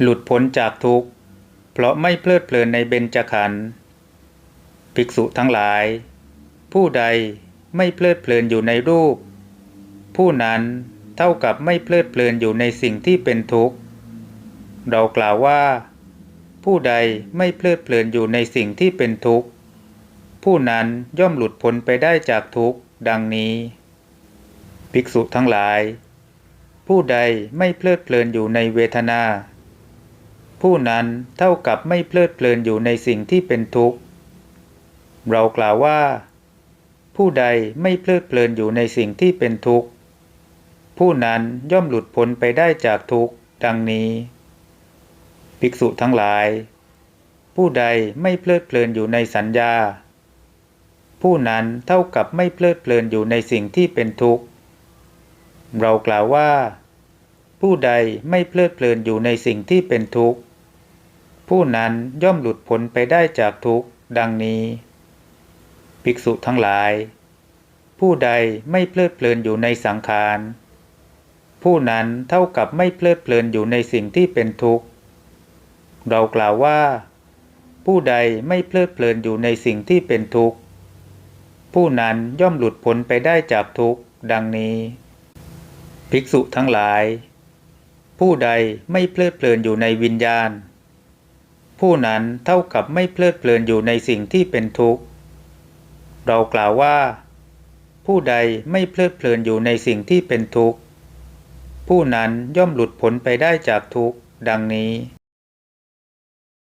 หลุดพ้นจากทุกข์ เพราะไม่เพลิดเพลินในเบญจขันธ์ภิกษุทั้งหลาย ผู้ใดไม่เพลิดเพลินอยู่ในรูป ผู้นั้นเท่ากับไม่เพลิดเพลินอยู่ในสิ่งที่เป็นทุกข์ เรากล่าวว่า ผู้ใดไม่เพลิดเพลินอยู่ในสิ่งที่เป็นทุกข์ ผู้นั้นย่อมหลุดพ้นไปได้จากทุกข์ ดังนี้ ภิกษุทั้งหลาย ผู้ใดไม่เพลิดเพลินอยู่ในเวทนา ผู้นั้นเท่ากับไม่เพลิดเพลินอยู่ในสิ่งที่เป็นทุกข์ เรากล่าวว่า ผู้ใดไม่เพลิดเพลินอยู่ในสิ่งที่เป็นทุกข์ ผู้นั้นย่อมหลุดพ้นไปได้จากทุกข์ ดังนี้ ภิกษุทั้งหลาย ผู้ใดไม่เพลิดเพลินอยู่ในสัญญา ผู้นั้นเท่ากับไม่เพลิดเพลินอยู่ในสิ่งที่เป็นทุกข์ เรากล่าวว่าผู้ใดไม่เพลิดเพลินอยู่ในสิ่งที่เป็นทุกข์ ผู้นั้นย่อมหลุดพ้นไปได้จากทุกข์ ดังนี้ ภิกษุทั้งหลาย ผู้ใดไม่เพลิดเพลินอยู่ในสังขาร ผู้นั้นเท่ากับไม่เพลิดเพลินอยู่ในสิ่งที่เป็นทุกข์ เรากล่าวว่า ผู้ใดไม่เพลิดเพลินอยู่ในสิ่งที่เป็นทุกข์ ผู้นั้นย่อมหลุดพ้นไปได้จากทุกข์ ดังนี้ ภิกษุทั้งหลาย ผู้ใดไม่เพลิดเพลินอยู่ในวิญญาณ ผู้นั้นเท่ากับไม่เพลิดเพลินอยู่ในสิ่งที่เป็นทุกข์ เรากล่าวว่า ผู้ใดไม่เพลิดเพลินอยู่ในสิ่งที่เป็นทุกข์ ผู้นั้นย่อมหลุดพ้นไปได้จากทุกข์ ดังนี้